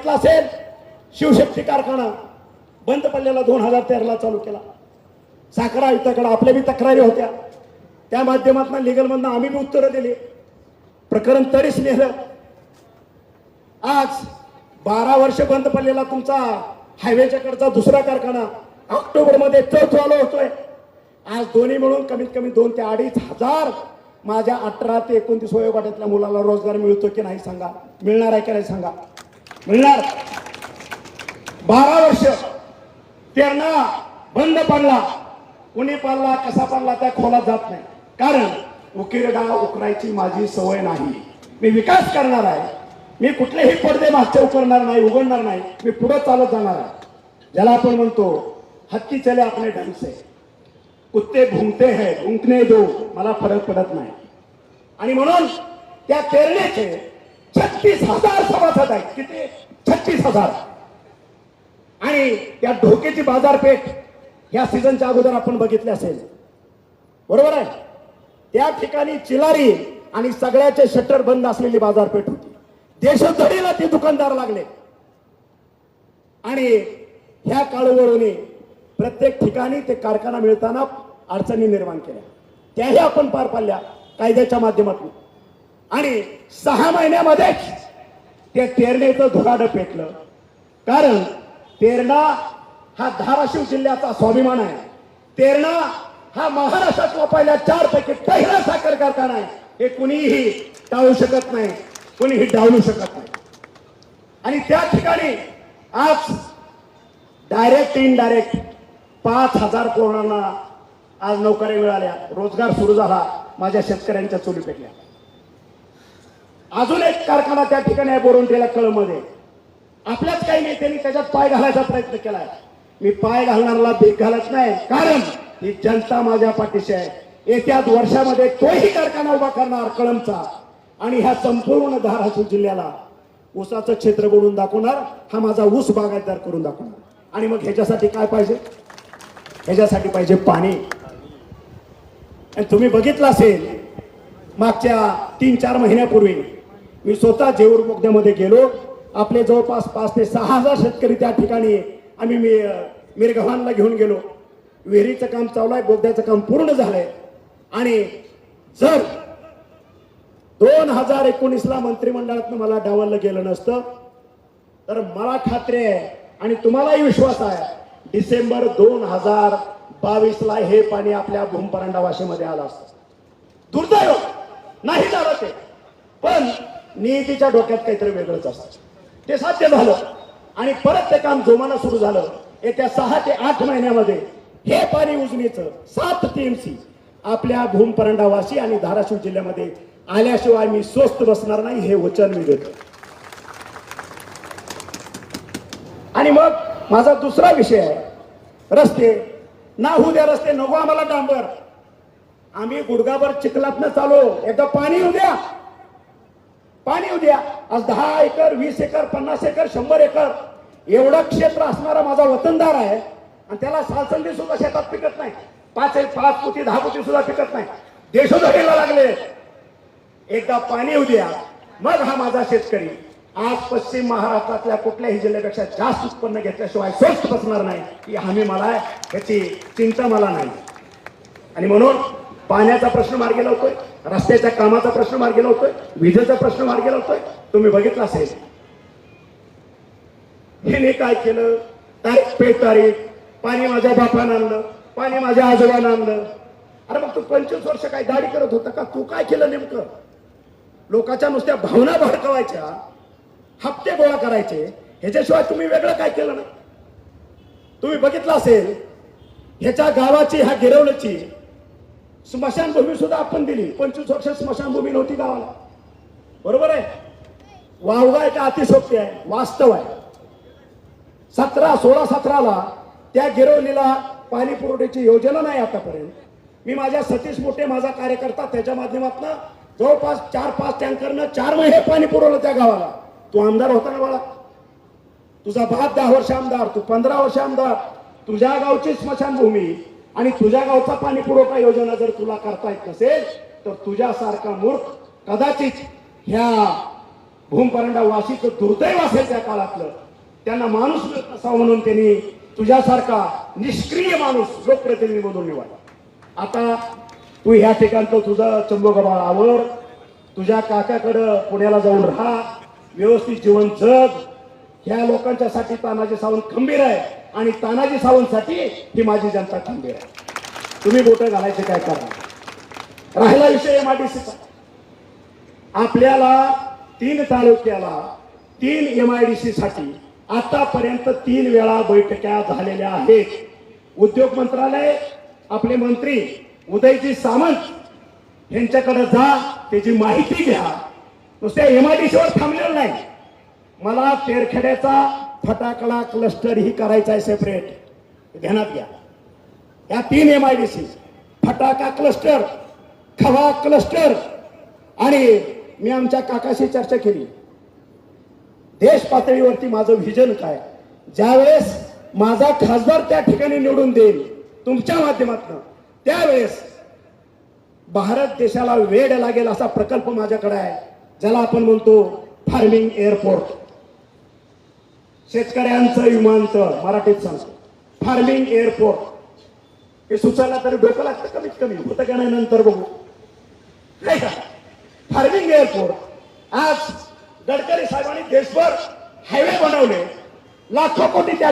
बघितलं असेल शिवशक्ती कारखाना बंद पडलेला दोन हजार तेराला चालू केला. साखर आयुक्ताकडे आपल्या बी तक्रारी होत्या. त्या माध्यमातून लिगलमधनं आम्ही बी उत्तरं दिली. प्रकरण तरीच नेलं आज बारा वर्ष बंद पडलेला तुमचा हायवेच्याकडचा दुसरा कारखाना ऑक्टोबरमध्ये चौथ आलो होतोय. आज दोन्ही मिळून कमीत कमी दोन ते अडीच हजार माझ्या अठरा ते एकोणतीस वयोगटातल्या मुलाला रोजगार मिळतो की नाही सांगा. मिळणार आहे की नाही सांगा. मिळणार. बारा वर्ष तेरणा बंद पडला. कुणी पडला कसा पडला त्या खोलात जात नाही. कारण उकिरडा उकरायची माझी सवय नाही. मी विकास करणार आहे. मी कुठलेही पडदे मागचे उकरणार नाही उघडणार नाही. मी पुढे चालत जाणार आहे. ज्याला आपण म्हणतो हत्ती चले आपले ढंग से कुत्ते भुंकते है भुंकणे दो. मला फरक पडत नाही. आणि म्हणून त्या तेरणेचे छत्तीस हजार सभासद आहेत किती? छत्तीस हजार. आणि त्या धोक्याची बाजारपेठ या सीझनच्या अगोदर आपण बघितले असेल. बरोबर आहे? त्या ठिकाणी चिलारी आणि सगळ्याचे शटर बंद असलेली बाजारपेठ होती. देशोधडीला ते दुकानदार लागले. आणि ह्या काळूवळूने प्रत्येक ठिकाणी ते कारखाना मिळताना अडचणी निर्माण केल्या. त्याही आपण पार पाडल्या कायद्याच्या माध्यमातून. आणि सहा महिन्यामध्येच ते तेरणेचं धुगाडं पेटलं. कारण तेरणा हा धाराशिव जिल्ह्याचा स्वाभिमान आहे. तेरणा हा महाराष्ट्रातला पहिल्या चार पैकी पहिला साखर कारखाना आहे. हे कुणीही टाळू शकत नाही. कुणीही डावलू शकत नाही. आणि त्या ठिकाणी आज डायरेक्ट इनडायरेक्ट पाच हजार कोरोनांना आज नोकऱ्या मिळाल्या. रोजगार सुरू झाला. माझ्या शेतकऱ्यांच्या चोली पेटल्या. अजून एक कारखाना त्या ठिकाणी आहे बोरंटेला कळमध्ये. आपल्याच काही नेत्यांनी त्याच्यात पाय घालायचा प्रयत्न केलाय. मी पाय घालणारला बेक घालत नाही कारण ही जनता माझ्या पाठीशी आहे. येत्या वर्षामध्ये तोही कारखाना उभा करणार कळमचा. आणि ह्या संपूर्ण धाराशिव जिल्ह्याला ऊसाचं क्षेत्र बोलून दाखवणार हा माझा ऊस बागायतदार करून दाखवणार. आणि मग ह्याच्यासाठी काय पाहिजे? ह्याच्यासाठी पाहिजे पाणी. आणि तुम्ही बघितलं असेल मागच्या तीन चार महिन्यापूर्वी मी स्वतः जेऊर बोगद्यामध्ये गेलो. आपले जवळपास पाच ते सहा हजार शेतकरी त्या ठिकाणी आम्ही मी मिरगव्हाणला घेऊन गेलो. विहिरीचं काम चालू आहे बोगद्याचं काम पूर्ण झालंय. आणि जर दोन हजार एकोणीसला मंत्रिमंडळातनं मला डावललं गेलं नसतं तर मला खात्री आहे आणि तुम्हालाही विश्वास आहे डिसेंबर दोन हजार बावीसला हे पाणी आपल्या भूमपरांडा भाषेमध्ये आलं असतं. दुर्दैव! नाही झालं ते. पण नियतीच्या डोक्यात काहीतरी वेगळंच असतं. ते साध्य झालं. आणि परत ते काम जोमानं सुरू झालं. येत्या सहा ते आठ महिन्यामध्ये हे पाणी उजनीचं सात टीएमसी आपल्या भूमपरंडावासी आणि धाराशिव जिल्ह्यामध्ये आल्याशिवाय मी स्वस्त बसणार नाही हे वचन मी देतो. आणि मग माझा दुसरा विषय आहे. रस्ते. ना होऊ द्या रस्ते नको आम्हाला डांबर. आम्ही गुडगाभर चिखलातनं चालू. एकदा पाणी येऊ द्या. पाणी येऊ द्या. आज दहा एकर वीस एकर पन्नास एकर शंभर एकर एवढं क्षेत्र असणारा माझा वतनदार आहे आणि त्याला सालसंदी सुद्धा शेतात पिकत नाही. पाच एक पाच कोटी दहा कोटी सुद्धा पिकत नाही. देशोधडीला लागले. एकदा पाणी येऊ द्या. मग हा माझा शेतकरी. आज पश्चिम महाराष्ट्रातल्या कुठल्याही जिल्ह्यापेक्षा जास्त उत्पन्न घेतल्याशिवाय स्वस्त बसणार नाही. ही हमी मला याची चिंता मला नाही. आणि म्हणून पाण्याचा प्रश्न मार्गी लावतोय रस्त्याच्या कामाचा प्रश्न मार्गी लावतोय विजेचा प्रश्न मार्गी लावतोय. तुम्ही बघितला असेल. हिने काय केलं? तारीख पे तारीख पाणी माझ्या बापानं आणलं पाणी माझ्या आजोबानं आणलं. अरे मग तू पंचवीस वर्ष काय दाढी करत होता का? तू काय केलं नेमकं? लोकांच्या नुसत्या भावना भडकवायच्या हप्ते गोळा करायचे ह्याच्याशिवाय तुम्ही वेगळं काय केलं ना? तुम्ही बघितलं असेल ह्याच्या गावाची ह्या गिरवण्याची स्मशानभूमी सुद्धा आपण दिली. पंचवीस वर्ष स्मशानभूमी नव्हती गावाला. बरोबर आहे? वावगा एक अतिशोक्ती आहे वास्तव आहे. सतरा सोळा सतराला त्या गिरवलीला पाणी पुरवठ्याची योजना नाही आतापर्यंत. मी माझ्या सतीश मोठे माझा कार्यकर्ता त्याच्या माध्यमातून जवळपास चार पाच टँकरनं चार महिने पाणी पुरवलं त्या गावाला. तू आमदार होता ना बाळा? तुझा बाप दहा वर्ष आमदार तू पंधरा वर्ष आमदार. तुझ्या गावची स्मशानभूमी आणि तुझ्या गावचा पाणी पुरवठा योजना जर तुला करता येत नसेल तर तुझ्यासारखा मूर्ख कदाचित ह्या भूमपरंडा वाशीचं दुर्दैव असेल त्या काळातलं. त्यांना माणूस असा म्हणून त्यांनी तुझ्यासारखा निष्क्रिय माणूस लोकप्रतिनिधी म्हणून निवडला. आता तू ह्या ठिकाणचं तुझं चंबोगबाळ आवर तुझ्या काकाकडं पुण्याला जाऊन राहा व्यवस्थित जीवन जग ह्या लोकांच्यासाठी तानाजी सावंत खंबीर आहे आणि तानाजी सावंतसाठी ही माझी जनता खंबीर आहे. तुम्ही बोट घालायचे काय करा राहिला विषय एमआयडीसीचा आपल्याला तीन तालुक्याला तीन एमआयडीसी साठी आतापर्यंत तीन वेळा बैठका झालेल्या आहेत. उद्योग मंत्रालय आपले मंत्री उदयजी सामंत यांच्याकडे जा त्याची माहिती घ्या. नुसत्या एमआयडीसीवर थांबलेलं नाही. मला तेरखेड्याचा फटाकडा क्लस्टर ही करायचा आहे सेपरेट ध्यानात घ्या. या तीन एम आय डी सी फटाका क्लस्टर खवा क्लस्टर आणि मी आमच्या काकाशी चर्चा केली. देश पातळीवरती माझं व्हिजन काय? ज्यावेळेस माझा खासदार त्या ठिकाणी निवडून देईल तुमच्या माध्यमातून त्यावेळेस भारत देशाला वेळ लागेल असा प्रकल्प माझ्याकडे आहे. ज्याला आपण म्हणतो फार्मिंग एअरपोर्ट. शेतकऱ्यांचं विमानतळ मराठीत सांगतो. फार्मिंग एअरपोर्ट हे सुचायला तरी डोकं लागतं कमीत कमी. होतं का नाही नंतर बघू. नाही का? फार्मिंग एअरपोर्ट आज गडकरी साहेबांनी देशभर हायवे बनवले. लाखो कोटी त्या